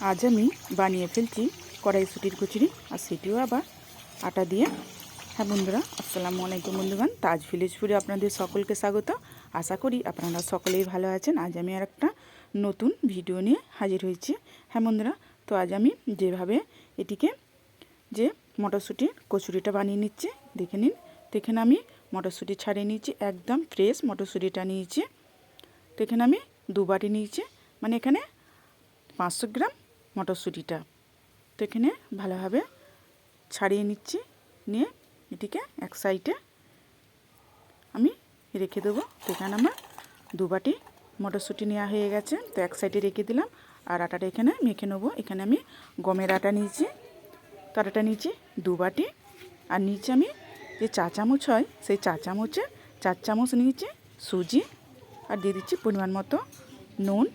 আজ আমি বানিয়ে ফেলছি কড়াইশুটির কচুরি, আর সেটিও আবার আটা দিয়ে। হ্যাঁ বন্ধুরা, আসসালামু আলাইকুম বন্ধুগণ। তাজ ভিলেজ ফুডে আপনাদের সকলকে স্বাগত। আশা করি আপনারা সকলেই ভালো আছেন। আজ আমি আর একটা নতুন ভিডিও নিয়ে হাজির হয়েছি। হ্যাঁ বন্ধুরা, তো আজ আমি যেভাবে এটিকে যে মটরশুঁটির কচুরিটা বানিয়ে নিচ্ছি, দেখে নিন। দেখেন আমি মটরশুঁটি ছাড়িয়ে নিয়েছি, একদম ফ্রেশ মটরশুঁটিটা নিয়েছি। তো এখানে আমি দু বাটি নিয়েছি। মানে এখানে পাঁচশো গ্রাম মটরশুঁটিটা। তো এখানে ভালোভাবে ছাড়িয়ে নিচ্ছি, নিয়ে এটিকে এক সাইডে আমি রেখে দেবো। তো এখানে আমার দু বাটি মটরশুঁটি নেওয়া হয়ে গেছে, তো এক সাইডে রেখে দিলাম। আর আটাটা এখানে মেখে নেব। এখানে আমি গমের আটা নিয়েছি, তো আটাটা নিয়েছি দু বাটি। আর নিচে আমি যে চা চামচ হয়, সেই চা চামচে চার চামচ নিয়েছি সুজি। আর দিয়ে দিচ্ছি পরিমাণ মতো নুন।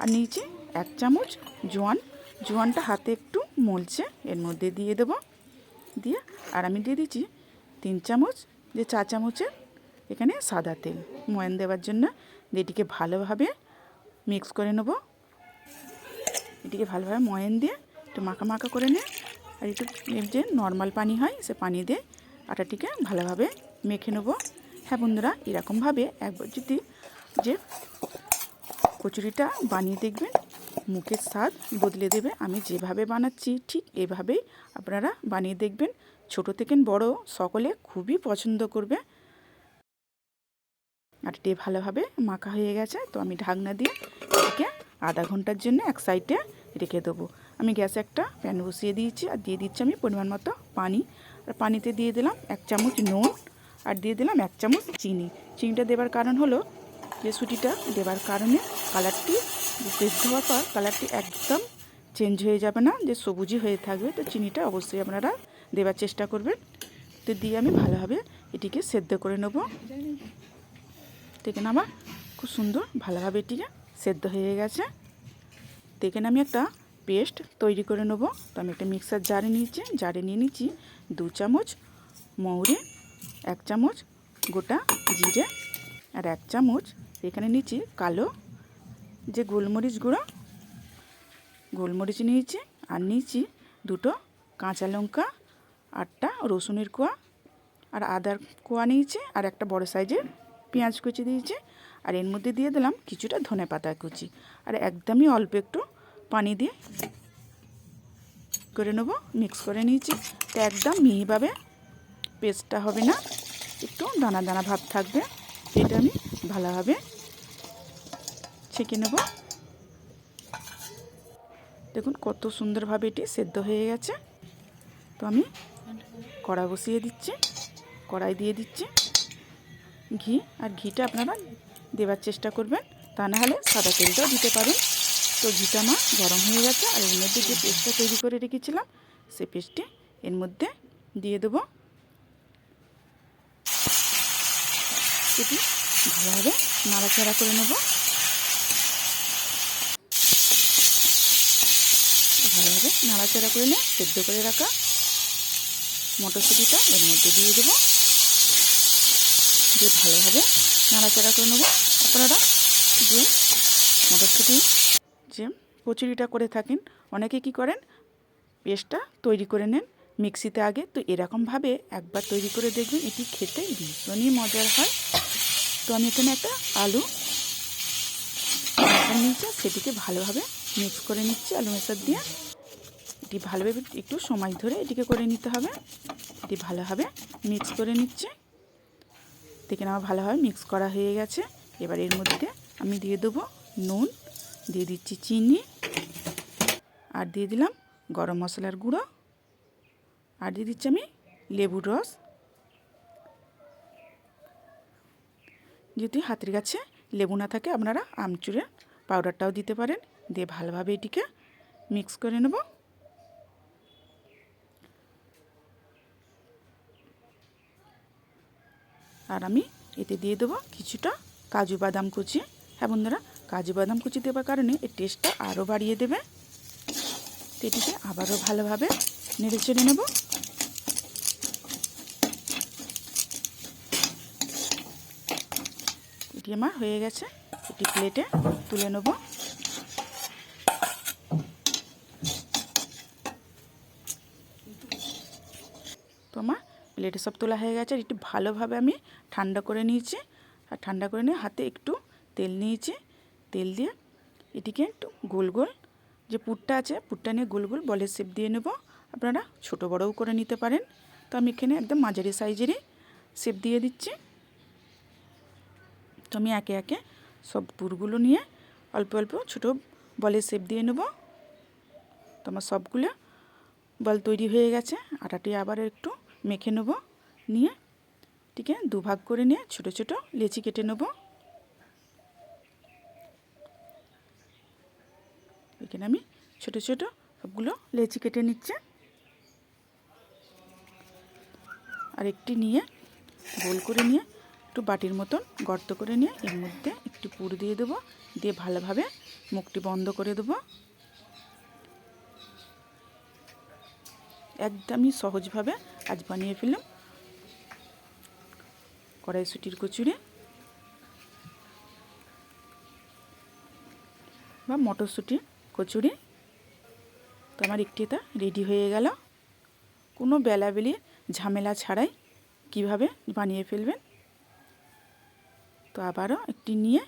আর নিয়েছি এক চামচ জোয়ান জোয়ানটা হাতে একটু মলছে, এর মধ্যে দিয়ে দেব। দিয়ে, আর আমি দিয়ে দিচ্ছি তিন চামচ, যে চা চামচের এখানে সাদা তেল। ময়ান দেওয়ার জন্য এটিকে ভালোভাবে মিক্স করে নেব। এটিকে ভালোভাবে ময়ান দিয়ে একটু মাখা মাখা করে নিয়ে আর একটু যে নর্মাল পানি হয়, সে পানি দিয়ে আটাটিকে ভালোভাবে মেখে নেব। হ্যাঁ বন্ধুরা, এরকমভাবে একবার যদি যে কচুরিটা বানিয়ে দেখবেন মুখের স্বাদ বদলে দেবে। আমি যেভাবে বানাচ্ছি, ঠিক এভাবেই আপনারা বানিয়ে দেখবেন। ছোট থেকে বড় সকলে খুবই পছন্দ করবে। আর এটি ভালোভাবে মাখা হয়ে গেছে, তো আমি ঢাকনা দিয়ে এটিকে আধা ঘণ্টার জন্য এক সাইডে রেখে দেবো। আমি গ্যাসে একটা প্যান বসিয়ে দিয়েছি আর দিয়ে দিচ্ছি আমি পরিমাণ মতো পানি। আর পানিতে দিয়ে দিলাম এক চামচ নুন আর দিয়ে দিলাম এক চামচ চিনি। চিনিটা দেবার কারণ হলো, যে সুটিটা দেবার কারণে কালারটি সেদ্ধ হওয়ার পর কালারটি একদম চেঞ্জ হয়ে যাবে না, যে সবুজই হয়ে থাকবে, তো চিনিটা অবশ্যই আপনারা দেবার চেষ্টা করবেন। তো দিয়ে আমি ভালোভাবে এটিকে সেদ্ধ করে নেব। দেখেন আমার খুব সুন্দর ভালোভাবে এটিকে সেদ্ধ হয়ে গেছে। দেখেন আমি একটা পেস্ট তৈরি করে নেব। তো আমি একটা মিক্সার জারে নিয়েছি, জারে নিয়ে নিচ্ছি দু চামচ মৌরি, এক চামচ গোটা জিরে আর এক চামচ এখানে নিচ্ছি কালো যে গোলমরিচ গুঁড়ো, গোলমরিচ নিয়েছি আর নিয়েছি দুটো কাঁচা লঙ্কা, আটটা রসুনের কোয়া আর আদার কোয়া নিয়েছি আর একটা বড় সাইজের পেঁয়াজ কুচি দিয়েছি আর এর মধ্যে দিয়ে দিলাম কিছুটা ধনে পাতা কুচি। আর একদমই অল্প একটু পানি দিয়ে করে নেব, মিক্স করে নিয়েছি। তো একদম মিহিভাবে পেস্টটা হবে না, একটু দানা দানা ভাব থাকবে, এটা আমি ভালোভাবে ছেঁকে নেব। দেখুন কত সুন্দরভাবে এটি সেদ্ধ হয়ে গেছে। তো আমি কড়া বসিয়ে দিচ্ছি, কড়াই দিয়ে দিচ্ছি। ঘি, আর ঘিটা আপনারা দেওয়ার চেষ্টা করবেন, তা না হলে সাদা তেলটাও দিতে পারেন। তো ঘিটা আমার গরম হয়ে গেছে, আর এর মধ্যে যে পেস্টটা তৈরি করে রেখেছিলাম, সে পেস্টটি এর মধ্যে দিয়ে দেবো। এটি ভালোভাবে নাড়াচাড়া করে নেব। ভালোভাবে নাড়াচাড়া করে নিয়ে সেদ্ধ করে রাখা মটরশুঁটিটা এর মধ্যে দিয়ে দেবো। দিয়ে ভালোভাবে নাড়াচাড়া করে নেব। আপনারা যে মটরশুঁটি, যে কচুরিটা করে থাকেন, অনেকে কি করেন, পেস্টটা তৈরি করে নেন মিক্সিতে আগে। তো এরকমভাবে একবার তৈরি করে দেখবেন, এটি খেতে ভীষণই মজার হয়। তো আমি এখানে একটা আলু নিয়েছি সেটিকে ভালোভাবে মিক্স করে নিচ্ছি আলু মেশার দিয়ে। এটি ভালোভাবে একটু সময় ধরে এটিকে করে নিতে হবে। এটি ভালোভাবে মিক্স করে নিচ্ছে। দেখেন আমার ভালোভাবে মিক্স করা হয়ে গেছে। এবার এর মধ্যে আমি দিয়ে দেবো নুন, দিয়ে দিচ্ছি চিনি, আর দিয়ে দিলাম গরম মশলার গুঁড়ো, আর দিয়ে দিচ্ছি আমি লেবুর রস। যদি হাতের কাছে লেবু না থাকে, আপনারা আমচুরের পাউডারটাও দিতে পারেন। দিয়ে ভালোভাবে এটিকে মিক্স করে নেব। আর আমি এতে দিয়ে দেবো কিছুটা কাজু বাদাম কুচি। হ্যাঁ বন্ধুরা, কাজু বাদাম কুচি দেওয়ার কারণে এর টেস্টটা আরও বাড়িয়ে দেবে। এটিকে আবারও ভালোভাবে নেড়ে চেড়ে নেব। এটি আমার হয়ে গেছে। এটি প্লেটে তুলে নেব। তো আমার প্লেটে সব তোলা হয়ে গেছে। আর একটু ভালোভাবে আমি ঠান্ডা করে নিয়েছি। আর ঠান্ডা করে নিয়ে হাতে একটু তেল নিয়েছি। তেল দিয়ে এটিকে একটু গোল গোল যে পুরটা আছে, পুরটা নিয়ে গোল গোল বলের শেপ দিয়ে নেব। আপনারা ছোটো বড়ও করে নিতে পারেন। তো আমি এখানে একদম মাঝারি সাইজেরই শেপ দিয়ে দিচ্ছি। তো আমি একে একে সব পুরগুলো নিয়ে অল্প অল্প ছোটো বলের শেপ দিয়ে নেব। তো আমার সবগুলো বল তৈরি হয়ে গেছে। আটাটি আবার একটু মেখে নেব, নিয়ে ঠিক আছে, দুভাগ করে নিয়ে ছোট ছোট লেচি কেটে নেব। এখানে আমি ছোট ছোট সবগুলো লেচি কেটে নিচ্ছে। আর একটি নিয়ে গোল করে নিয়ে একটু বাটির মতন গর্ত করে নিয়ে এর মধ্যে একটু পুর দিয়ে দেবো, দিয়ে ভালোভাবে মুখটি বন্ধ করে দেবো। একদমই সহজভাবে আজ বানিয়ে ফেললাম। কড়াইশুটির কচুরি বা মটরশুঁটির কচুরি। তো আমার একটি এটা রেডি হয়ে গেল। কোনো বেলাবেলি, ঝামেলা ছাড়াই কীভাবে বানিয়ে ফেলবেন? তো আবারও একটি নিয়ে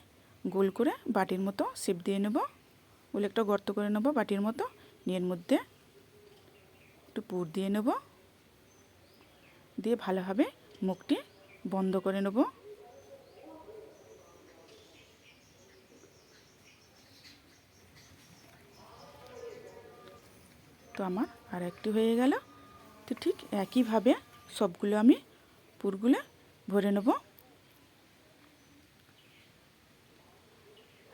গোল করে বাটির মতো শেপ দিয়ে নেব। গোল একটা গর্ত করে নেব বাটির মতো। নিয়ে এর মধ্যে একটু পুর দিয়ে নেব। দিয়ে ভালোভাবে মুখটি বন্ধ করে নেব। তো আমার আর একটি হয়ে গেল। তো ঠিক একইভাবে সবগুলো আমি পুরগুলো ভরে নেব।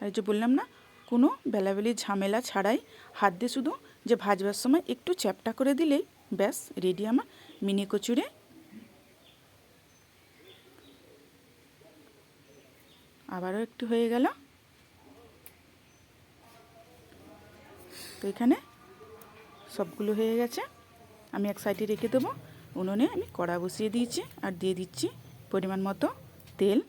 আর যে বললাম না, কোনো বেলাবেলি ঝামেলা ছাড়াই হাত দিয়ে শুধু যে ভাজবার সময় একটু চ্যাপটা করে দিলেই ব্যাস রেডি আমার মিনি কচুরে আবারও একটু হয়ে গেল। তো এখানে সবগুলো হয়ে গেছে। আমি এক সাইডে রেখে দেবো। উনুনে আমি কড়া বসিয়ে দিয়েছি আর দিয়ে দিচ্ছি পরিমাণ মতো তেল।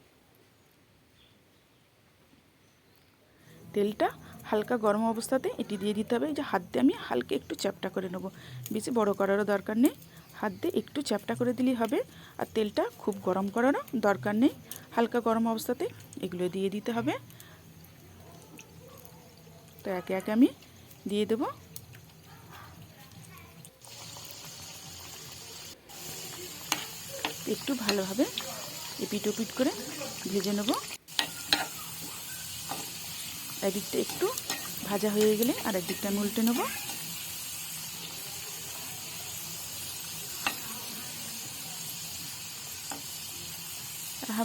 তেলটা হালকা গরম অবস্থাতে এটি দিয়ে দিতে হবে। যে হাত দিয়ে আমি হালকা একটু চ্যাপটা করে নেব। বেশি বড় করারও দরকার নেই। হাত দিয়ে একটু চ্যাপটা করে দিলেই হবে। আর তেলটা খুব গরম করারও দরকার নেই। হালকা গরম অবস্থাতে এগুলো দিয়ে দিতে হবে। তো একে একে আমি দিয়ে দেবো। একটু ভালোভাবে এপিট ওপিট করে ভেজে নেব। একদিকটা একটু ভাজা হয়ে গেলে আর একদিকটা আমি উল্টে নেব।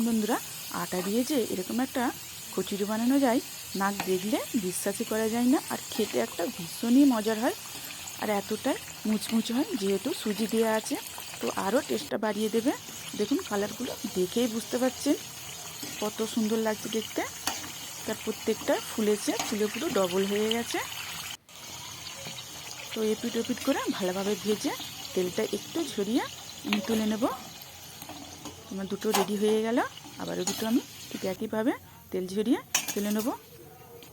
বন্ধুরা, আটা দিয়ে যে এরকম একটা কচুরি বানানো যায়, নাক দেখলে বিশ্বাসই করা যায় না। আর খেতে একটা ভীষণই মজার হয়। আর এতটাই মুচমুচে হয় যেহেতু সুজি দেওয়া আছে। তো আরও টেস্টটা বাড়িয়ে দেবে। দেখুন কালারগুলো দেখেই বুঝতে পারছেন কত সুন্দর লাগছে দেখতে। তার প্রত্যেকটা ফুলেছে, ফুলে পুরো ডবল হয়ে গেছে। তো এপিট ওপিট করে ভালোভাবে ভেজে তেলটা একটু ঝরিয়ে আমি তুলে নেব। আমার দুটো রেডি হয়ে গেল। আবারও দুটো আমি ঠিক একইভাবে তেল ঝরিয়ে তুলে নেব।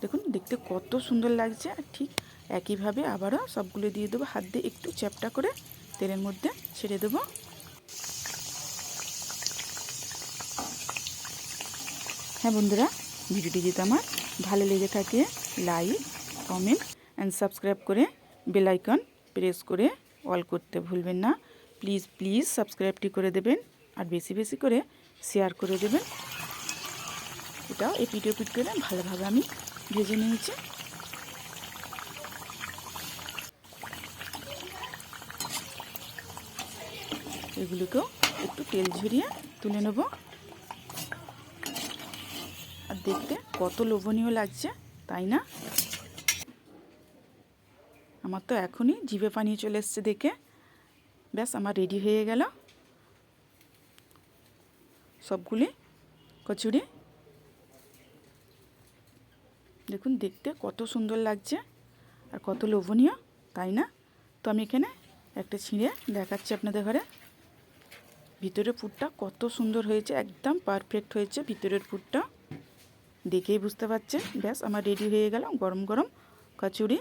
দেখুন, দেখতে কত সুন্দর লাগছে। আর ঠিক একইভাবে আবারও সবগুলো দিয়ে দেবো। হাত দিয়ে একটু চ্যাপটা করে তেলের মধ্যে ছেড়ে দেবো। হ্যাঁ বন্ধুরা, ভিডিওটি যদি আমার ভালো লেগে থাকে, লাইক, কমেন্ট অ্যান্ড সাবস্ক্রাইব করে বেলাইকন প্রেস করে অল করতে ভুলবেন না। প্লিজ প্লিজ সাবস্ক্রাইবটি করে দেবেন। আর বেশি বেশি করে শেয়ার করে দেবেন। এটাও এপিট ওপিট করে ভালোভাবে আমি ভেজে নিয়েছি। এগুলোকেও একটু তেল ঝরিয়ে তুলে নেব। আর দেখতে কত লোভনীয় লাগছে, তাই না? আমার তো এখনই জিভে পানি চলে এসছে দেখে। ব্যাস, আমার রেডি হয়ে গেল। সবগুলি কচুরি। দেখুন, দেখতে কত সুন্দর লাগছে আর কত লোভনীয়, তাই না? তো আমি এখানে একটা ছিঁড়ে দেখাচ্ছি আপনাদের ঘরে। ভিতরের পুরটা কত সুন্দর হয়েছে, একদম পারফেক্ট হয়েছে ভিতরের পুরটা। দেখেই বুঝতে পারছেন? ব্যাস, আমার রেডি হয়ে গেল গরম গরম কচুরি।